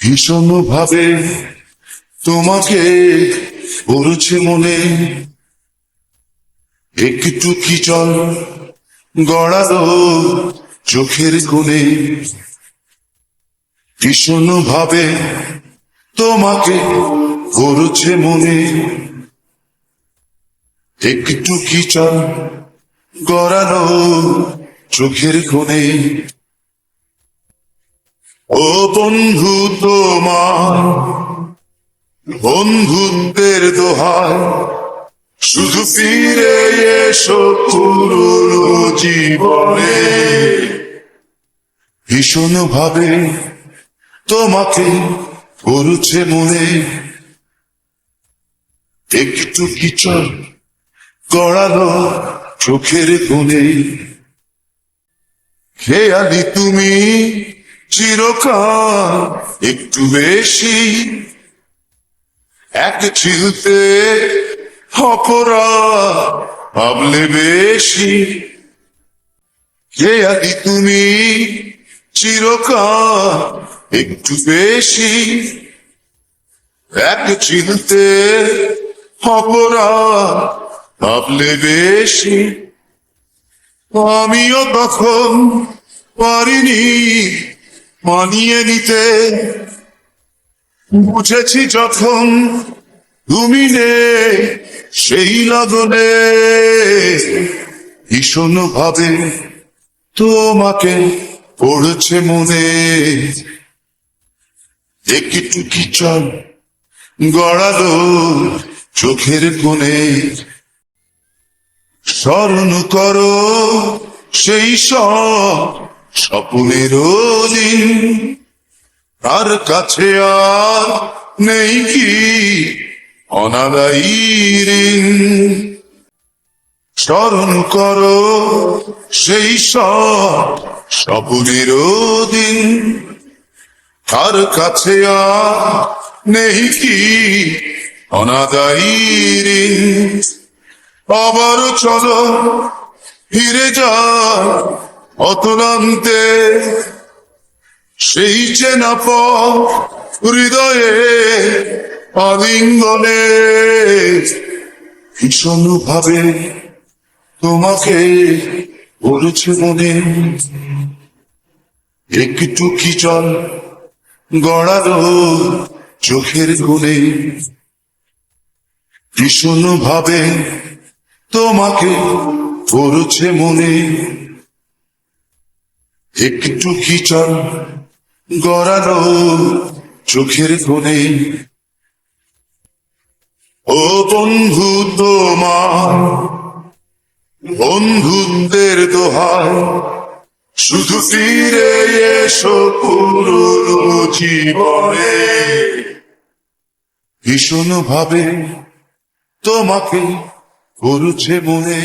ভীষণ ভাবে তোমাকে পড়েছে মনে। একটু কি জল গড়ালো চোখের কোণে? ভীষণ ভাবে তোমাকে পড়েছে মনে। একটু কি জল গড়ালো চোখের কোণে? ও বন্ধু তোমার, বন্ধুত্বের দোহার শুধু ফিরে এসো পুরনো জীবনে। ভীষণ ভাবে তোমাকে পড়ছে মনে। একটু কিচর গড়ালো চোখের কোণে। খেয়ালি তুমি চিরকাল একটু বেশি এক চিলতে অপরাধ ভাবলে বেশি। খেয়ালি তুমি? চিরকাল একটু বেশি এক চিলতে অপরাধ ভাবলে বেশি। আমিও তখন পারিনি মানিয়ে নিতে। বুঝেছি যখন তুমি নে সেই লগনে ভীষণ ভাবে তোমাকে পড়েছে মনে। একটু কি চল গড়ালো চোখের কোণে। স্মরণ করো সেই সব স্বপ্নের দিন তার কাছে আর নেই কি? অনাদায়ী স্মরণ করো সেই সব স্বপ্নের দিন তার কাছে আর নেই কি? অনাদায়ী ঋণ। আবার চলো ফিরে যা অতলান্তে সেই চেনা হৃদয়ে আলিঙ্গনে ভীষণ ভাবে তোমাকে বলেছে মনে। একটু কি জল গড়ালো চোখের কোণে? ভীষণ ভাবে তোমাকে পড়ছে মনে। একটু কি চল গড়ালো চোখের কোণে? ও বন্ধু তোমার বন্ধুত্বের দোহায়, শুধু ফিরে এসো পুরনো জীবনে। ভীষণ ভাবে তোমাকে করছে মনে।